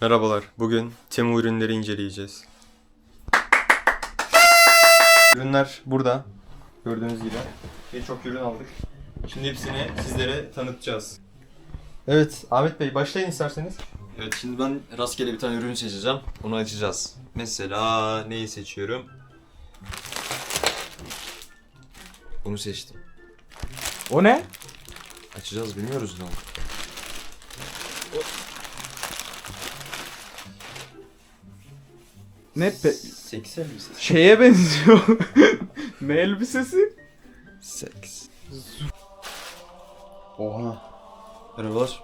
Merhabalar. Bugün Temu ürünleri inceleyeceğiz. Ürünler burada. Gördüğünüz gibi. Birçok ürün aldık. Şimdi hepsini sizlere tanıtacağız. Evet, Ahmet Bey başlayın isterseniz. Evet şimdi ben rastgele bir tane ürün seçeceğim. Onu açacağız. Mesela neyi seçiyorum? Bunu seçtim. O ne? Açacağız bilmiyoruz ne oldu. Ne pe... Seks elbisesi. Şeye benziyor. ne elbisesi? Seks. Oha. Merhabalar.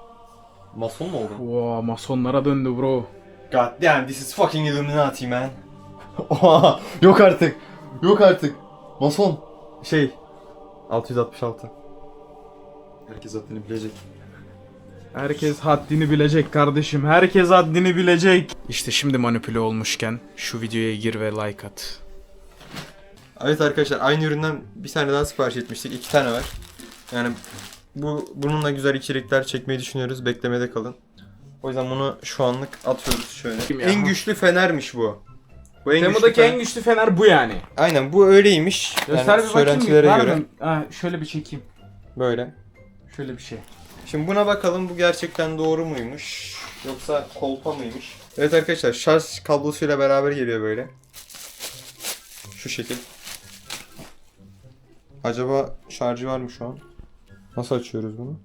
Mason mu oldun? Oo, masonlara döndü bro. God damn, this is fucking Illuminati man. Oha, yok artık. Yok artık. Mason. Şey. 666. Herkes haddini bilecek. Herkes haddini bilecek kardeşim. Herkes haddini bilecek. İşte şimdi manipüle olmuşken şu videoya gir ve like at. Evet arkadaşlar aynı üründen bir tane daha sipariş etmiştik. iki tane var. Yani bu bununla güzel içerikler çekmeyi düşünüyoruz. Beklemede kalın. O yüzden bunu şu anlık atıyoruz şöyle. En güçlü fenermiş bu. Bu en Temu'daki güçlü en güçlü fener bu yani. Aynen bu öyleymiş. Göster yani bir bakayım. söylentilere göre mı? Ha, şöyle bir çekeyim. böyle. Şöyle bir şey. Şimdi buna bakalım bu gerçekten doğru muymuş? Yoksa kolpa mıymış? Evet arkadaşlar şarj kablosuyla beraber geliyor böyle. Şu şekil. Acaba şarjı var mı şu an? Nasıl açıyoruz bunu?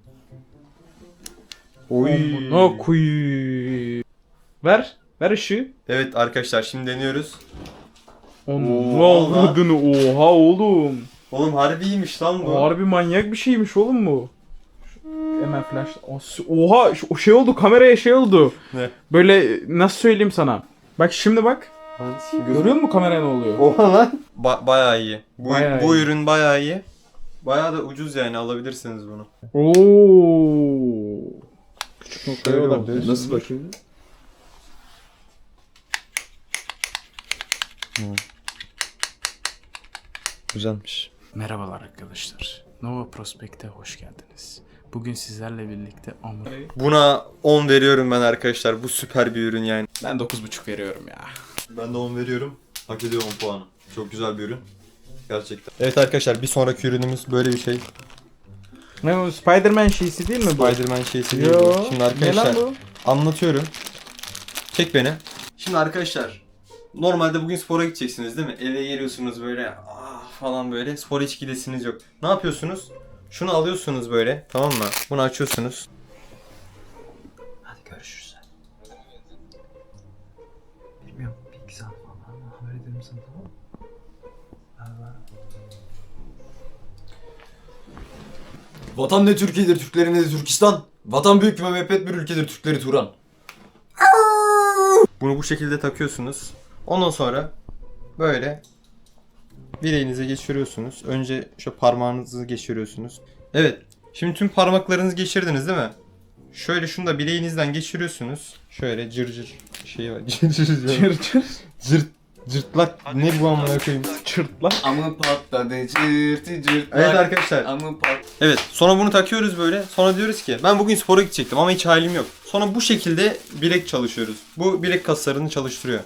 Oy. Kuy. Ver. Ver ışığı. Evet arkadaşlar şimdi deniyoruz. Onun avradını oha oğlum. Oğlum harbiymiş lan bu. Harbi manyak bir şeymiş oğlum bu. Hemen flash. As- Oha o şey oldu kameraya şey oldu. Ne? Böyle nasıl söyleyeyim sana? Bak şimdi bak. Görüyor musun kameraya ne oluyor? Oha lan. Ba- bayağı iyi. Bu, Bayağı bu iyi. ürün bayağı iyi. Bayağı da ucuz yani alabilirsiniz bunu. Oo. Küçük noktaya oldu. Nasıl bakayım? Güzelmiş. Merhabalar arkadaşlar. Nova Prospect'e hoş geldiniz. Bugün sizlerle birlikte amır... Buna 10 veriyorum ben arkadaşlar. Bu süper bir ürün yani. Ben 9.5 veriyorum ya. Ben de 10 veriyorum. Hak ediyor 10 puanı. Çok güzel bir ürün. Gerçekten. Evet arkadaşlar bir sonraki ürünümüz böyle bir şey. Ne o Spider-Man şeysi değil mi bu? Spider-Man şeysi değil Yo. bu. Şimdi Ne lan arkadaşlar bu? anlatıyorum. Çek beni. Şimdi arkadaşlar normalde bugün spora gideceksiniz değil mi? Eve geliyorsunuz böyle ah falan böyle spora hiç gidesiniz yok. Ne yapıyorsunuz? Şunu alıyorsunuz böyle tamam mı? Bunu açıyorsunuz. Hadi görüşürüz. Bilmiyorum. Bir saat falan ama haber ederim sana tamam mı? Vatan ne Türkiye'dir, Türklerin ne de Türkistan. Vatan büyük ve müebbet bir ülkedir, Türkleri Turan. Bunu bu şekilde takıyorsunuz. Ondan sonra böyle bileğinize geçiriyorsunuz. Önce şu parmağınızı geçiriyorsunuz. Evet. Şimdi tüm parmaklarınızı geçirdiniz değil mi? Şöyle şunu da bileğinizden geçiriyorsunuz. Şöyle cır cır şey var. Cır cır cır. Çır çır. Cırt cırtlak ne bu amına koyayım. Çırtla. Amı patladı cırtı cırtlak. Evet arkadaşlar. Amı pat... Evet. Sonra bunu takıyoruz böyle. Sonra diyoruz ki ben bugün spora gidecektim ama hiç halim yok. Sonra bu şekilde bilek çalışıyoruz. Bu bilek kaslarını çalıştırıyor.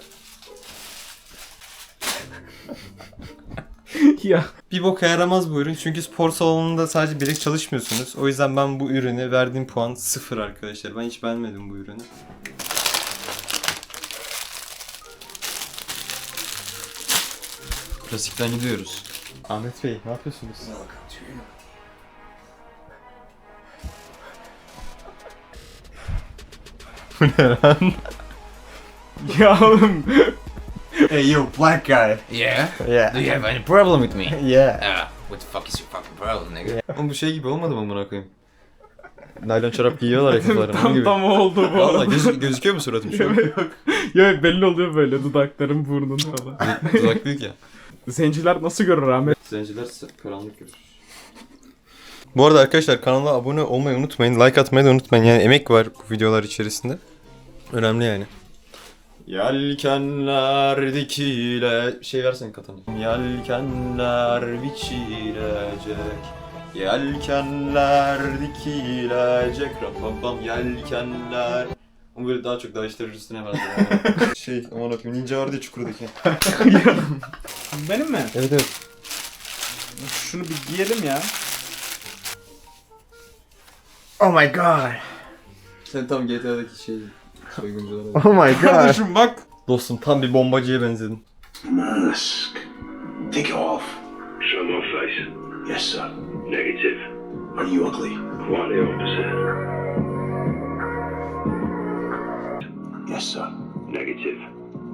Ya. Bir boka yaramaz bu ürün çünkü spor salonunda sadece bilek çalışmıyorsunuz. O yüzden ben bu ürüne verdiğim puan sıfır arkadaşlar. Ben hiç beğenmedim bu ürünü. Klasikten gidiyoruz. Ahmet Bey ne yapıyorsunuz? Bu ne lan? Ya oğlum. Hey yo black guy. Yeah? Yeah. Do you have any problem with me? Yeah. Uh, what the fuck is your fucking problem, nigga? Oğlum bu şey gibi olmadı mı amına koyayım? Naylon çorap giyiyorlar ya onun tam gibi. tam oldu bu. Valla göz, gözüküyor mu suratım şu an? yok. Yok belli oluyor böyle dudakların burnun falan. Dudak büyük ya. Zenciler nasıl görür Ahmet? Zenciler karanlık görür. Bu arada arkadaşlar kanala abone olmayı unutmayın. Like atmayı da unutmayın. Yani emek var bu videolar içerisinde. Önemli yani. Yelkenler dikile... Şey versen katanı. Yelkenler biçilecek. Yelkenler dikilecek. Ram pam pam yelkenler. Ama böyle daha çok daha işte üstüne var. Şey aman akım ninja vardı ya çukurdaki. Benim mi? Evet evet. Şunu bir giyelim ya. Oh my god. Sen tam GTA'daki şey soygunculara. Oh my god. Kardeşim bak. Dostum tam bir bombacıya benzedin. Mask. Take it off. Show my face. Yes, sir. Negative. Are you ugly? Quite the opposite. Yes, sir. Negative.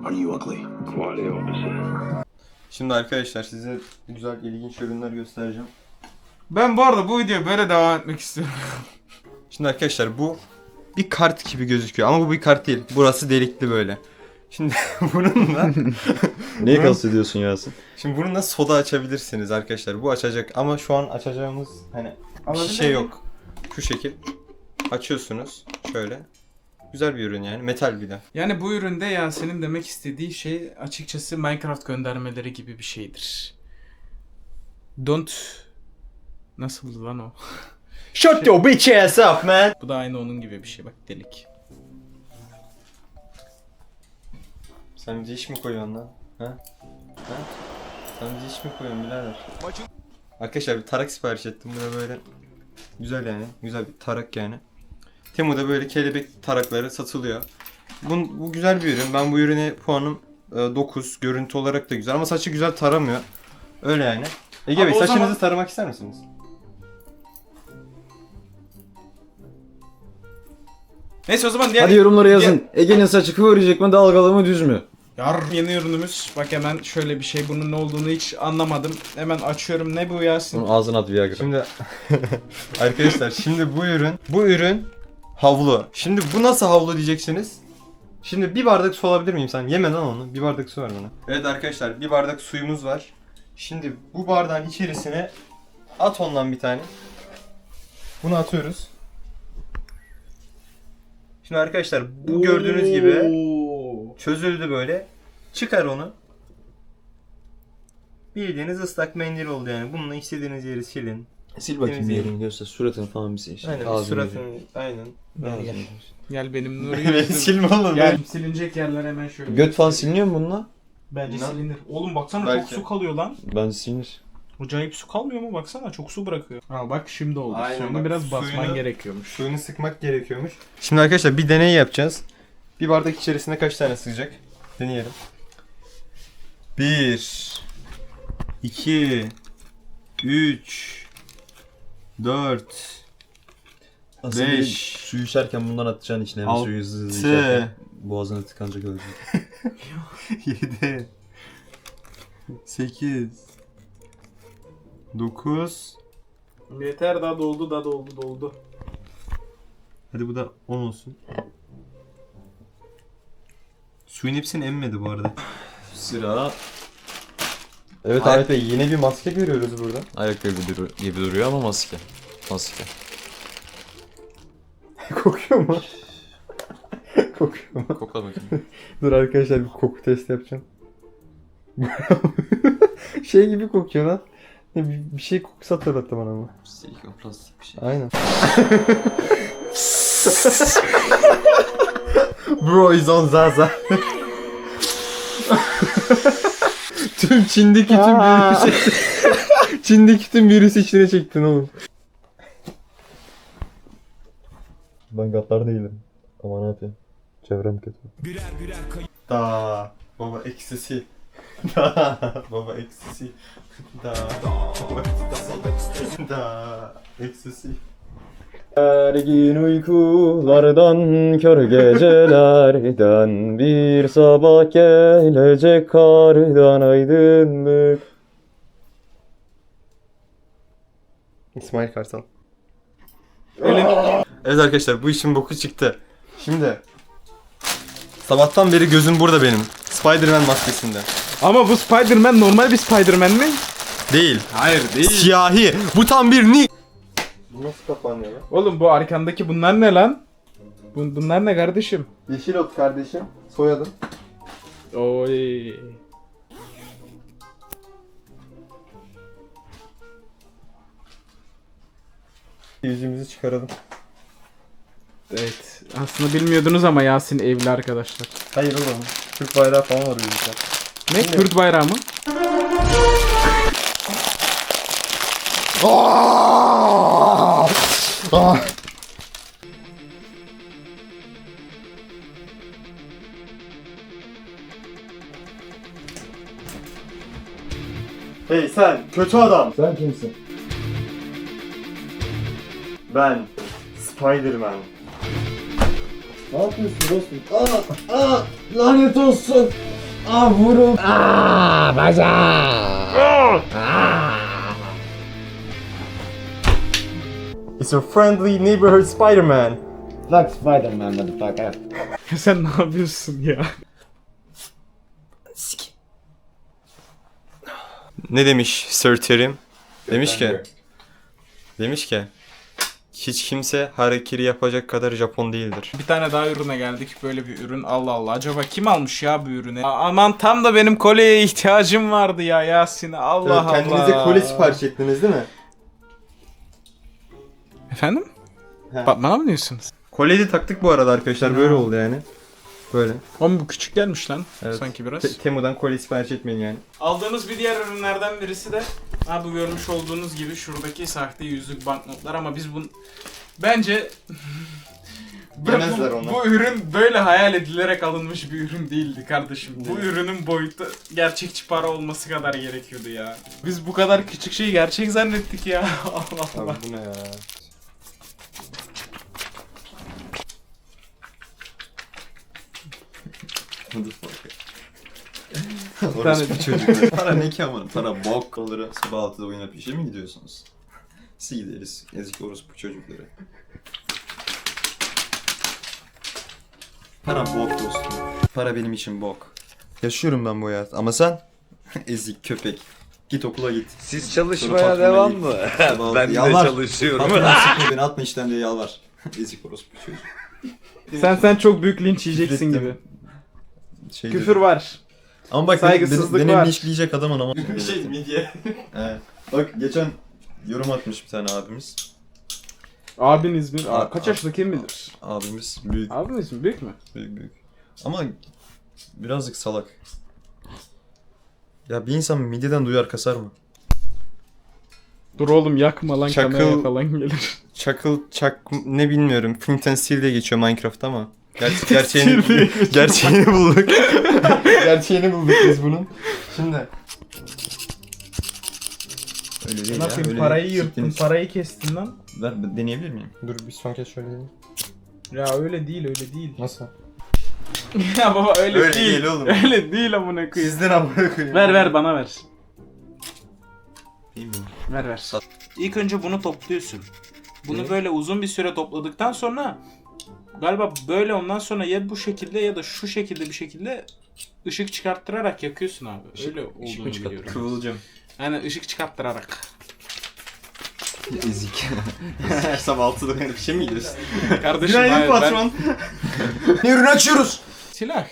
Are you ugly? Quite the opposite. Şimdi arkadaşlar size güzel ilginç ürünler göstereceğim. Ben bu arada bu videoya böyle devam etmek istiyorum. Şimdi arkadaşlar bu bir kart gibi gözüküyor ama bu bir kart değil. Burası delikli böyle. Şimdi bununla Neyi kastediyorsun Yasin? şimdi bununla soda açabilirsiniz arkadaşlar. Bu açacak ama şu an açacağımız hani bir şey yok. Şu şekil açıyorsunuz şöyle. Güzel bir ürün yani metal bir de. Yani bu üründe Yasin'in demek istediği şey açıkçası Minecraft göndermeleri gibi bir şeydir. Don't... Nasıldı lan o? Shut your bitch ass up man. Bu da aynı onun gibi bir şey bak delik. Sen bize iş mi koyuyorsun lan? Ha? Ha? Sen bize iş mi koyuyorsun birader? Arkadaşlar bir tarak sipariş ettim. Böyle böyle güzel yani. Güzel bir tarak yani. Temu'da böyle kelebek tarakları satılıyor. Bu, bu güzel bir ürün. Ben bu ürüne puanım e, 9. Görüntü olarak da güzel ama saçı güzel taramıyor. Öyle yani. Ege Abi Bey saçınızı zaman- taramak ister misiniz? Neyse o zaman diğer... Hadi yorumlara yazın. Ege'nin saçı kıvıracak mı dalgalı mı düz mü? Yar yeni ürünümüz. Bak hemen şöyle bir şey. Bunun ne olduğunu hiç anlamadım. Hemen açıyorum. Ne bu Yasin? Onun ağzına at Viagra. Şimdi arkadaşlar şimdi bu ürün bu ürün havlu. Şimdi bu nasıl havlu diyeceksiniz. Şimdi bir bardak su alabilir miyim sen? Yeme lan onu. Bir bardak su ver bana. Evet arkadaşlar bir bardak suyumuz var. Şimdi bu bardağın içerisine at ondan bir tane. Bunu atıyoruz. Şimdi arkadaşlar bu gördüğünüz gibi Oo. çözüldü böyle. Çıkar onu. Bildiğiniz ıslak mendil oldu yani. Bununla istediğiniz yeri silin. Sil bakayım Temizleyelim. yerini göster. Suratını falan bir sil. Aynen Ağzını suratını aynen. Ağzını. Gel benim Nuri. Evet silme oğlum. Gel silinecek yerler hemen şöyle. Göt falan siliniyor mu bununla? Bence silinir. Oğlum baksana Belki. çok su kalıyor lan. Bence silinir. Acayip su kalmıyor mu? Baksana çok su bırakıyor. Ha bak şimdi oldu. Aynen Suyunu bak, biraz basman suyunu- gerekiyormuş. Suyunu sıkmak gerekiyormuş. Şimdi arkadaşlar bir deney yapacağız. Bir bardak içerisinde kaç tane sığacak? Deneyelim. 1 2 3 4 Aslında Beş. bir suyu içerken bundan atacaksın içine. Altı. Suyu hızlı hızlı içerken. Boğazına tıkanacak ölecek. 7 8 9 Yeter daha doldu daha doldu doldu. Hadi bu da 10 olsun. Suyun hepsini emmedi bu arada. Sıra Evet Ay- Ahmet Bey yine bir maske görüyoruz burada. ayakkabı gibi, dur- gibi duruyor ama maske. Maske. Kokuyor mu? Kokuyor mu? Kokla bakayım. Dur arkadaşlar bir koku testi yapacağım. şey gibi kokuyor lan. Ne, Bir, bir şey kokusu hatırlattı bana ama. Silikon plastik bir şey. Aynen. Bro is on Zaza. tüm Çin'deki tüm virüsü Çin'deki tüm virüsü içine çektin oğlum. Ben gaddar değilim. Ama ne yapayım? Çevrem kötü. Da baba eksisi. Da baba eksisi. Da baba eksisi. Da eksisi. Her gün uykulardan, kör gecelerden Bir sabah gelecek kardan aydınlık İsmail Kartal. Evet arkadaşlar bu işin boku çıktı. Şimdi sabahtan beri gözüm burada benim. Spider-Man maskesinde. Ama bu Spider-Man normal bir Spider-Man mi? Değil. Hayır değil. Siyahi. Bu tam bir ni... Bu nasıl kapanıyor lan? Oğlum bu arkandaki bunlar ne lan? Bu, bunlar ne kardeşim? Yeşil ot kardeşim. Soyadım. Oy. Yüzümüzü çıkaralım. Evet. Aslında bilmiyordunuz ama Yasin evli arkadaşlar. Hayır oğlum. Türk bayrağı falan var yüzden. Ne? Kürt bayrağı mı? Hey sen kötü adam. Sen kimsin? Ben Spider-Man. Ne yapıyorsun dostum? Aa, aa, lanet olsun. Aa vurun. It's your friendly neighborhood Spider-Man. Fuck Spider-Man motherfucker. Sen ne yapıyorsun ya? Ne demiş Sir Terim? Demiş ki, demiş ki hiç kimse harekiri yapacak kadar Japon değildir. Bir tane daha ürüne geldik. Böyle bir ürün. Allah Allah. Acaba kim almış ya bu ürünü? Aman tam da benim kolyeye ihtiyacım vardı ya Yasin. Allah Allah. kendinize kolye sipariş ettiniz değil mi? Efendim? He. Bak bana mı diyorsunuz? Kolyeyi de taktık bu arada arkadaşlar böyle oldu yani. Böyle. Oğlum bu küçük gelmiş lan. Evet. Sanki biraz. Te- Temu'dan kolye sipariş etmeyin yani. Aldığımız bir diğer ürünlerden birisi de ha bu görmüş olduğunuz gibi şuradaki sahte yüzlük banknotlar ama biz bunu bence Yemezler bu, onu. bu ürün böyle hayal edilerek alınmış bir ürün değildi kardeşim. Bu ürünün boyutu gerçekçi para olması kadar gerekiyordu ya. Biz bu kadar küçük şeyi gerçek zannettik ya. Allah Allah. Abi bu ne ya? Orası bir çocuk. para ne ki aman? Para bok. Onları sabah 6'da oynayıp işe mi gidiyorsunuz? Siz gideriz. Ezik orospu çocukları. Para bok dostum. Para benim için bok. Yaşıyorum ben bu hayat. Ama sen? Ezik köpek. Git okula git. Siz Sonra çalışmaya devam git. mı? Sabah ben de yalvar. çalışıyorum. Sıkma beni atma işten diye yalvar. Ezik orospu çocuk. Sen sen çok büyük linç yiyeceksin gibi. Şey Küfür var. Ama bak Saygısızlık beni, beni var. linçleyecek adam ama. şey midye. He. Bak geçen yorum atmış bir tane abimiz. Abin İzmir. Aa, kaç yaşında kim bilir? Abimiz büyük Abin İzmir büyük mü? büyük büyük. Ama birazcık salak. Ya bir insan midyeden duyar kasar mı? Dur oğlum yakma lan Çakıl- kamera falan gelir. Çakıl çak ne bilmiyorum. Flint and Steel diye geçiyor Minecraft ama. Ger- gerçeğini, gerçeğini bulduk. gerçeğini bulduk biz bunun. Şimdi. Öyle değil ya. yapayım öyle parayı değil. yırttın Siktiniz. parayı kestin lan. Ver deneyebilir miyim? Dur bir son kez şöyle diyeyim. Ya öyle değil öyle değil. Nasıl? ya baba öyle, Öyle değil. değil oğlum. Öyle değil amına koyayım. Sizden amına koyayım. Ver ver bana ver. Değil mi? Ver ver. Sat. İlk önce bunu topluyorsun. Bunu böyle uzun bir süre topladıktan sonra galiba böyle ondan sonra ya bu şekilde ya da şu şekilde bir şekilde ışık çıkarttırarak yakıyorsun abi. Öyle olduğunu biliyorum. Kıvılcım. Yani ışık çıkarttırarak. Ezik. Her sabah 6'da uyanıp bir şey mi gidiyorsun? Kardeşim Günaydın hayır, patron. ne ürün açıyoruz? Ben... Silah.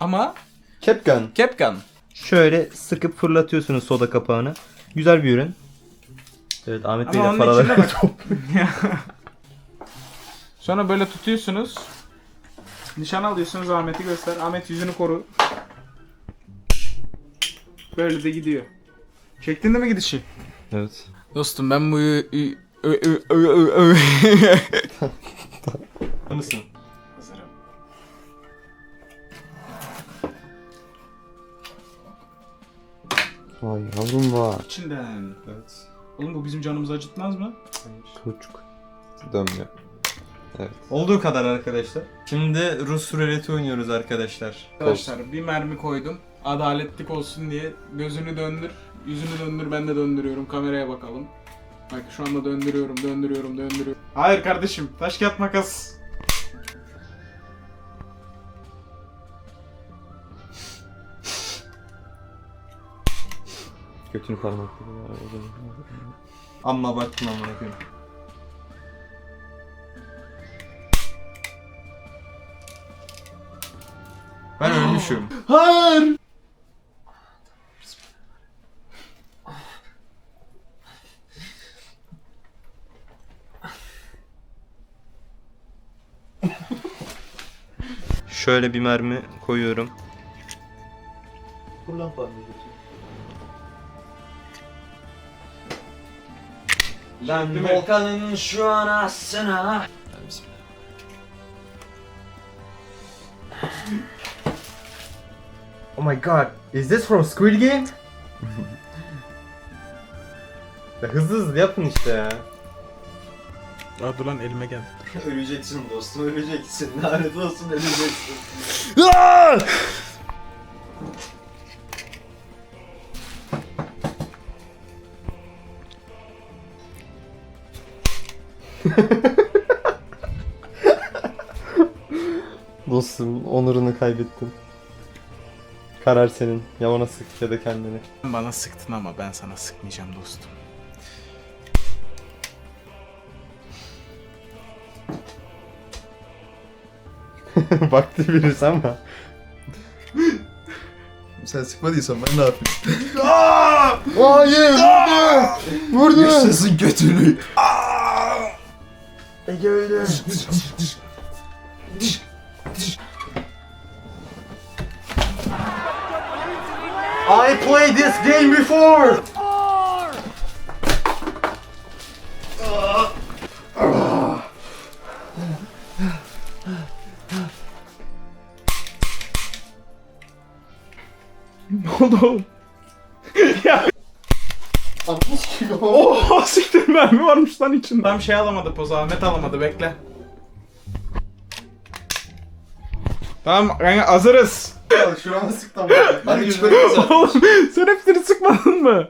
Ama Capgun. Capgun. Şöyle sıkıp fırlatıyorsunuz soda kapağını. Güzel bir ürün. Evet Ahmet Bey de paraları bak. Sonra böyle tutuyorsunuz. Nişan alıyorsunuz Ahmet'i göster. Ahmet yüzünü koru. Böyle de gidiyor. Çektin de mi gidişi? Evet. Dostum ben bu Mısın? Hazırım. Vay yavrum var. İçinden. Evet. Oğlum bu bizim canımızı acıtmaz mı? Kılçık. Dönmüyor. Evet. Olduğu kadar arkadaşlar. Şimdi Rus ruleti oynuyoruz arkadaşlar. Arkadaşlar bir mermi koydum. Adaletlik olsun diye gözünü döndür. Yüzünü döndür ben de döndürüyorum. Kameraya bakalım. Bak şu anda döndürüyorum, döndürüyorum, döndürüyorum. Hayır kardeşim. Taş kağıt makas. Götünü parmakla. Amma abarttım amına koyayım. Ölmüşüm. Hayır. Şöyle bir mermi koyuyorum. Falan. Lan Volkan'ın şu. Hadi bismillah. Oh my god, is this from Squid Game? ya hızlı hızlı yapın işte ya. Aa dur lan elime geldi. öleceksin dostum öleceksin. Lanet olsun öleceksin. Dostum onurunu kaybettin. Karar senin. Ya ona sık ya da kendini. Bana sıktın ama ben sana sıkmayacağım dostum. Baktı birisi ama. Sen sıkmadıysan ben ne yapayım? Hayır! Vurdu! Vurdu! Yaşasın kötülük. Ege öldü. I played this game before! Ne oldu? Oha siktir mermi varmış lan içinde. Tam şey alamadı poz Ahmet alamadı bekle. Tamam kanka hazırız. Şu an sıktım. Hadi çıkarayım zaten. Oğlum sen hepsini sıkmadın mı?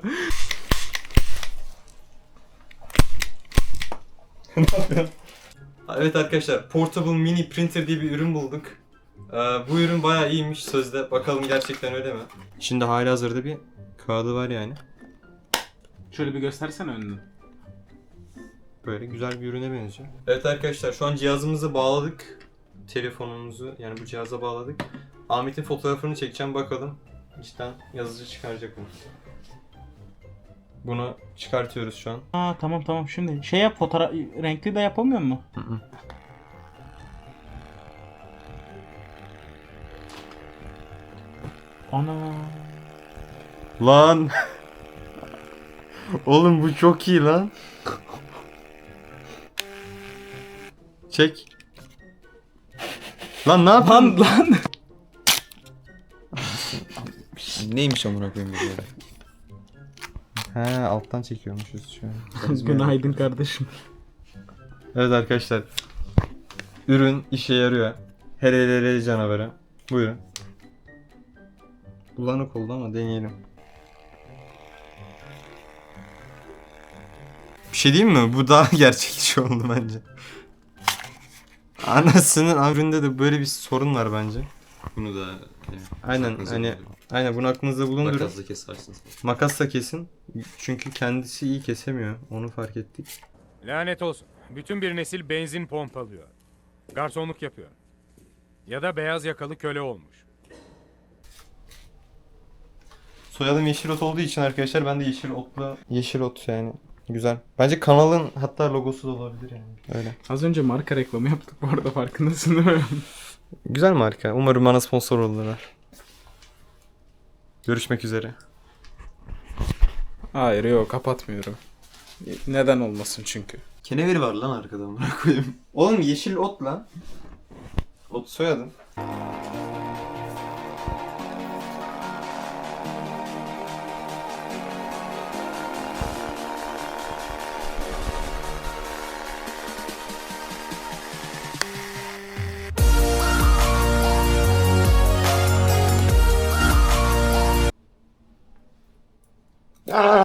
Evet arkadaşlar, Portable Mini Printer diye bir ürün bulduk. Ee, bu ürün bayağı iyiymiş sözde. Bakalım gerçekten öyle mi? İçinde hali hazırda bir kağıdı var yani. Şöyle bir göstersene önünü. Böyle güzel bir ürüne benziyor. Evet arkadaşlar şu an cihazımızı bağladık. Telefonumuzu yani bu cihaza bağladık. Ahmet'in fotoğrafını çekeceğim bakalım. İçten yazıcı çıkaracak mı? Bunu çıkartıyoruz şu an. Aa tamam tamam şimdi şey yap fotoğraf renkli de yapamıyor mu? Ana. Lan! Oğlum bu çok iyi lan. Çek. Lan ne yapıyorsun? Lan lan. Neymiş amına koyayım bu böyle? He alttan çekiyormuşuz şu an. Günaydın kardeşim. Evet arkadaşlar. Ürün işe yarıyor. Helelele canavarı. Buyurun. Bulanık oldu ama deneyelim. Bir şey diyeyim mi? Bu daha gerçekçi oldu bence. Anasının üründe de böyle bir sorun var bence. Bunu da Aynen hani aynen bunu aklınızda bulundurun. Makasla kesersin. Makasla kesin. Çünkü kendisi iyi kesemiyor. Onu fark ettik. Lanet olsun. Bütün bir nesil benzin pompalıyor. Garsonluk yapıyor. Ya da beyaz yakalı köle olmuş. Soyadım Yeşil Ot olduğu için arkadaşlar ben de Yeşil Ot'la Yeşil Ot yani güzel. Bence kanalın hatta logosu da olabilir yani. Öyle. Az önce marka reklamı yaptık bu arada farkındasın değil mi? Güzel marka. Umarım bana sponsor olurlar. Görüşmek üzere. Hayır yok kapatmıyorum. Neden olmasın çünkü. Keneviri var lan arkada amına koyayım. Oğlum Yeşil Ot lan. Ot soyadım. Ah!